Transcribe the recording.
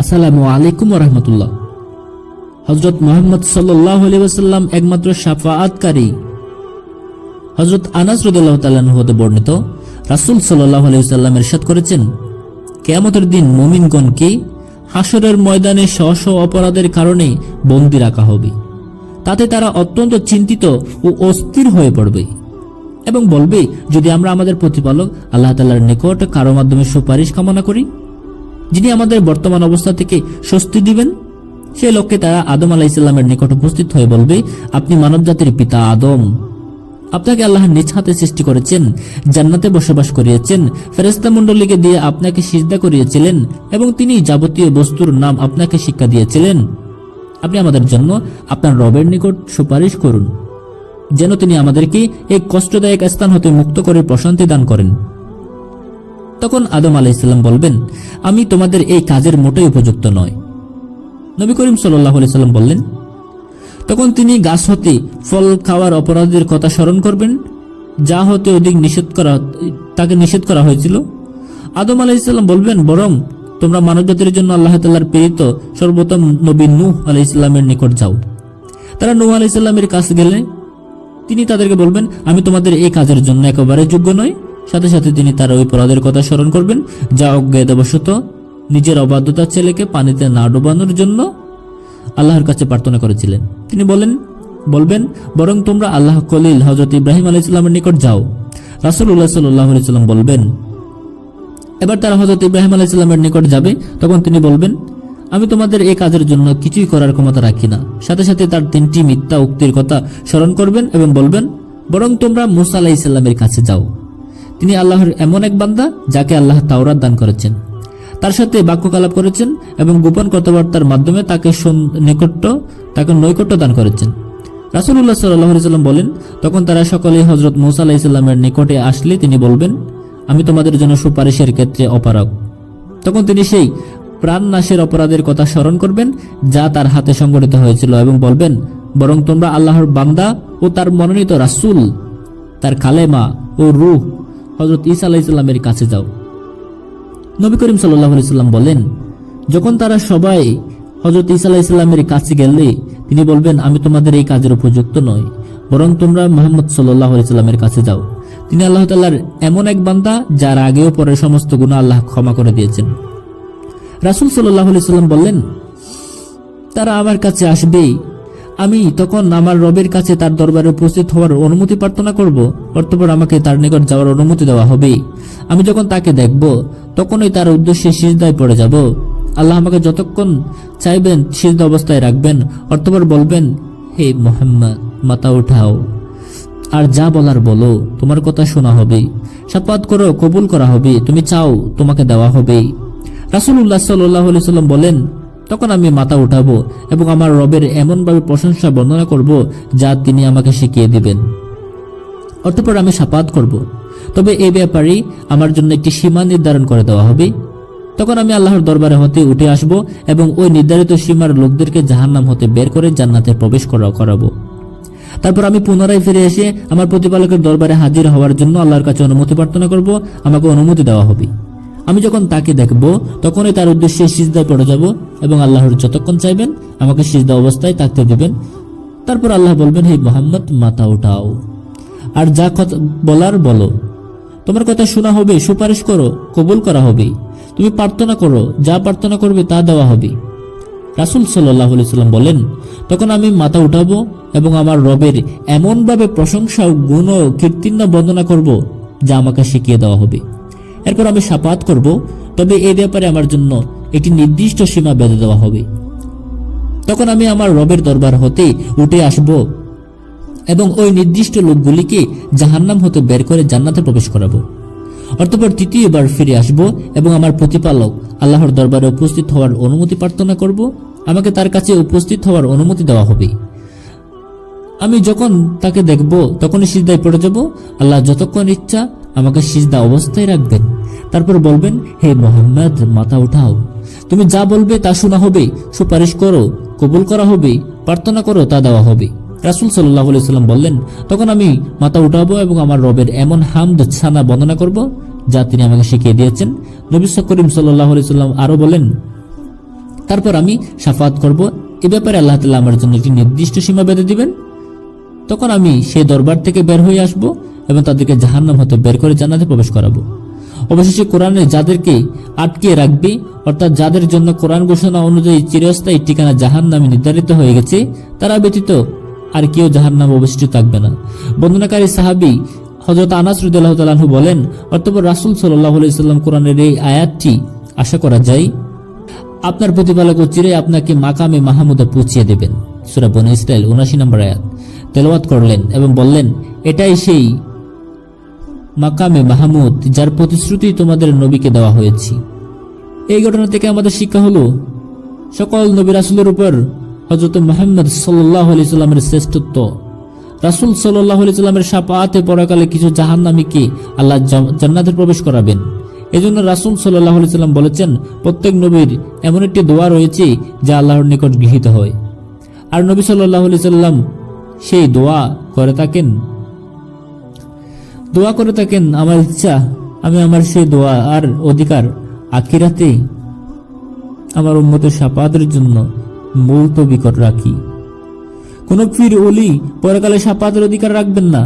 আসসালামু আলাইকুম রহমতুল্লাহ হজরত মোহাম্মদ সাল্লাহ একমাত্র সাফাআতকারী হজরত আনাস হতে বর্ণিত, রাসুল সাল্লাহ আলিয়াল্লাম এরশাদ করেছেন, কেয়ামতের দিন মমিনগণকে হাসরের ময়দানে স্ব অপরাধের কারণে বন্দি রাখা হবে। তাতে তারা অত্যন্ত চিন্তিত ও অস্থির হয়ে পড়বে। এবং বলবে, যদি আমরা আমাদের প্রতিপালক আল্লাহ তাল্লাহর নিকট কারও মাধ্যমে সুপারিশ কামনা করি যিনি আমাদের বর্তমান অবস্থা থেকে স্বস্তি দিবেন, সে লক্ষ্যে তারা আদম আলাহ ইসলামের নিকট উপস্থিত হয়ে বলবে, আপনি মানব জাতির পিতা আদম। আপনাকে আল্লাহ নিজ হাতে সৃষ্টি করেছেন, জান্নাতে বসবাস করিয়েছেন ফেরেস্তা মণ্ডলীকে দিয়ে আপনাকে সিজদা করিয়েছিলেন, এবং তিনি যাবতীয় বস্তুর নাম আপনাকে শিক্ষা দিয়েছিলেন। আপনি আমাদের জন্য আপনার রবের নিকট সুপারিশ করুন, যেন তিনি আমাদেরকে এই কষ্টদায়ক স্থান হতে মুক্ত করে প্রশান্তি দান করেন। তখন আদম আলাইসাল্লাম বলবেন, আমি তোমাদের এই কাজের মোটেই উপযুক্ত নয় নবী করিম সাল্লাহ সাল্লাম বললেন, তখন তিনি গাছ হতে ফল খাওয়ার অপরাধের কথা স্মরণ করবেন, যা হতে অধিক নিষেধ করা, তাকে নিষেধ করা হয়েছিল। আদম আলাইসাল্লাম বলবেন, বরং তোমরা মানবজাতির জন্য আল্লাহ তাল্লাহর প্রেরিত সর্বোত্তম নবী নূহ আলাইসাল্লামের নিকট যাও। তারা নূহ আলাইসাল্লামের কাছে গেলে তিনি তাদেরকে বলবেন, আমি তোমাদের এই কাজের জন্য একেবারে যোগ্য নই। সাথে সাথে তিনি তার ওই পরাধের কথা স্মরণ করবেন, যা অজ্ঞাতবশত নিজের অবাধ্যতার ছেলেকে পানিতে না ডোবানোর জন্য আল্লাহর কাছে প্রার্থনা করেছিলেন। তিনি বলেন, বলবেন, বরং তোমরা আল্লাহ কলিল হজরত ইব্রাহিম আলাই ইসলামের নিকট যাও। রাসুল্লাহ সাল্লাহ সাল্লাম বলবেন, এবার তারা হজরত ইব্রাহিম আলাই ইসলামের নিকট যাবে। তখন তিনি বলবেন, আমি তোমাদের এই কাজের জন্য কিছুই করার ক্ষমতা রাখি না। সাথে সাথে তার তিনটি মিথ্যা উক্তির কথা স্মরণ করবেন এবং বলবেন, বরং তোমরা মুসা আলাহ ইসলামের কাছে যাও। তিনি আল্লাহর এমন এক বান্দা যাকে আল্লাহ তাওরাত দান করেছেন। তার সাথে বাক্যকালাপ করেছেন এবং গোপন কথাবার্তার মাধ্যমে তাকে নিকট্য, তাকে নৈকট্য দান করেছেন। রাসুল্লাহ সাল্লাম বলেন, তখন তারা সকলে হজরত মৌসা আলাহিসাল্লামের নিকটে আসলে তিনি বলবেন, আমি তোমাদের জন্য সুপারিশের ক্ষেত্রে অপারগ তখন তিনি সেই প্রাণ নাশের অপরাধের কথা স্মরণ করবেন, যা তার হাতে সংগঠিত হয়েছিল এবং বলবেন, বরং তোমরা আল্লাহর বান্দা ও তার মনোনীত রাসূল, তার কালেমা ও রূহ হজরত ইসা আলাইসাল্লামের কাছে যাও। নবী করিম সাল্লাহ সাল্লাম বলেন, যখন তারা সবাই হজরত ইসা আলাইসাল্লামের কাছে গেলে, তিনি বলবেন, আমি তোমাদের এই কাজের উপযুক্ত নই, বরং তোমরা মোহাম্মদ সাল্লাহ সাল্লামের কাছে যাও। তিনি আল্লাহ তাল্লাহর এমন এক বান্দা, যার আগেও পরে সমস্ত গুণ আল্লাহ ক্ষমা করে দিয়েছেন। রাসুল সাল্লাহ সাল্লাম বললেন, তারা আমার কাছে আসবেই আমি তখন আমার রবের কাছে তার দরবারে উপস্থিত হওয়ার অনুমতি প্রার্থনা করব। অর্থপর আমাকে তার নিকট যাওয়ার অনুমতি দেওয়া হবে। আমি যখন তাকে দেখব, তখনই তার উদ্দেশ্যে সিজদায় পড়ে যাব। আল্লাহ আমাকে যতক্ষণ চাইবেন সিজদা অবস্থায় রাখবেন অর্থপর বলবেন, হে মোহাম্মদ, মাথা উঠাও। আর যা বলার বলো, তোমার কথা শোনা হবে। সাপাত করো, কবুল করা হবে। তুমি চাও, তোমাকে দেওয়া হবে। রাসুল্লাহ সাল্লাহ সাল্লাম বলেন তখন আমি মাথা উঠাবো এবং আমার রবের এমনভাবে প্রশংসা বর্ণনা করব যা তিনি আমাকে শিখিয়ে দিবেন। অতঃপর আমি সাপাত করব। তবে এই ব্যাপারেই আমার জন্য একটি সীমা নির্ধারণ করে দেওয়া হবে। তখন আমি আল্লাহর দরবারে হতে উঠে আসব এবং ওই নির্ধারিত সীমার লোকদেরকে জাহান্নাম হতে বের করে জান্নাতে প্রবেশ করা করাবো। তারপর আমি পুনরায় ফিরে এসে আমার প্রতিপালকের দরবারে হাজির হওয়ার জন্য আল্লাহর কাছে অনুমতি প্রার্থনা করব। আমাকে অনুমতি দেওয়া হবে। আমি যখন তাকে দেখব, তখনই তার উদ্দেশ্যে সিজদায় পড়ে যাব এবং আল্লাহর যতক্ষণ চাইবেন, আমাকে সিজদা অবস্থায় থাকতে দেবেন। তারপর আল্লাহ বলবেন, হে মোহাম্মদ, মাথা উঠাও। আর যা কথা বলার বলো। তোমার কথা শোনা হবে, সুপারিশ করো, কবুল করা হবে। তুমি প্রার্থনা করো, যা প্রার্থনা করবে তা দেওয়া হবে। রাসুল সাল্লাহ সাল্লাম বলেন, তখন আমি মাথা উঠাবো এবং আমার রবের এমনভাবে প্রশংসা ও গুণ ও কীর্তিন্য বন্দনা করব যা আমাকে শিখিয়ে দেওয়া হবে। এরপর আমি সাপাত করব, তবে এই ব্যাপারে আমার জন্য একটি নির্দিষ্ট সীমা বেঁধে দেওয়া হবে। তখন আমি আমার রবের দরবার হতে উঠে আসব এবং ওই নির্দিষ্ট লোকগুলিকে জাহান্নাম হতে বের করে জান্নাতে প্রবেশ করাবো। অতঃপর তৃতীয়বার ফিরে আসব এবং আমার প্রতিপালক আল্লাহর দরবারে উপস্থিত হওয়ার অনুমতি প্রার্থনা করব। আমাকে তার কাছে উপস্থিত হওয়ার অনুমতি দেওয়া হবে। আমি যখন তাকে দেখব, তখনই সিদ্ধায় পড়ে যাব। আল্লাহ যতক্ষণ ইচ্ছা আমাকে সিজদা অবস্থায় রাখবেন। তারপর বলবেন, হে মোহাম্মদ, মাথা উঠাও। তুমি যা বলবে তা শোনা হবে, সুপারিশ করো, কবুল করা হবে, প্রার্থনা করো, তা দেওয়া হবে। রাসুল সাল্লাহ সাল্লাম বললেন, তখন আমি মাথা উঠাবো এবং আমার রবের এমন হামদ, ছানা বর্ণনা করব, যা তিনি আমাকে শিখিয়ে দিয়েছেন। নবী করিম সাল্লাহ সাল্লাম আরও বলেন তারপর আমি সাফাত করব, এ ব্যাপারে আল্লাহ তাআলা আমার জন্য একটি নির্দিষ্ট সীমা বেঁধে দিবেন। তখন আমি সেই দরবার থেকে বের হয়ে আসব এবং তাদেরকে জাহান্নাম হতে বের করে জান্নাতে প্রবেশ করাবো। অবশেষে কোরআনে যাদেরকে আটকে রাখবে, অর্থাৎ যাদের জন্য কোরআন ঘোষণা অনুযায়ী চিরস্থায়ী ঠিকানা জাহান্নামে নির্ধারিত হয়ে গেছে, তারা ব্যতীত আর কেউ জাহান্নাম অবশিষ্ট থাকবে না। বন্দনাকারী সাহাবি হজরত আনাস রুদাল্লাহ তালাহু বলেন অর্থপর রাসুল সাল্লাম কোরআনের এই আয়াতটি আশা করা যায়, আপনার প্রতিপালক চিরে আপনাকে মাকামে মাহমুদা পৌঁছিয়ে দেবেন। সুরা বন ইসরায়েল উনাশি নম্বর আয়াত। তেলাওয়াত করলেন এবং বললেন, এটাই সেই মাকামে মাহমুদ, যার প্রতিশ্রুতি তোমাদের নবীকে দেওয়া হয়েছে। এই ঘটনা থেকে আমাদের শিক্ষা হলো, সকল নবী রাসুলের উপর হজরত মোহাম্মদ সাল্লাহ আলি সাল্লামের শ্রেষ্ঠত্ব, রাসুল সাল্লাহ আলি সাল্লামের সাপাতে পরাকালে কিছু জাহান্নামীকে আল্লাহ জান্নাতে প্রবেশ করাবেন। এজন্য রাসুল সাল্লাহ আলি সাল্লাম বলেছেন, প্রত্যেক নবীর এমন একটি দোয়া রয়েছে যা আল্লাহর নিকট গৃহীত হয়। আর নবী সাল্লাহ আলি সাল্লাম সেই দোয়া করে থাকেন দোয়া করে থাকেন আমার ইচ্ছা, আমি আমার সেই দোয়া আর অধিকার আখিরাতে আমার উন্মতের সাপাদের জন্য মূল বিকট রাখি। কোন ফির অলি পরকালে সাপাতের অধিকার রাখবেন না।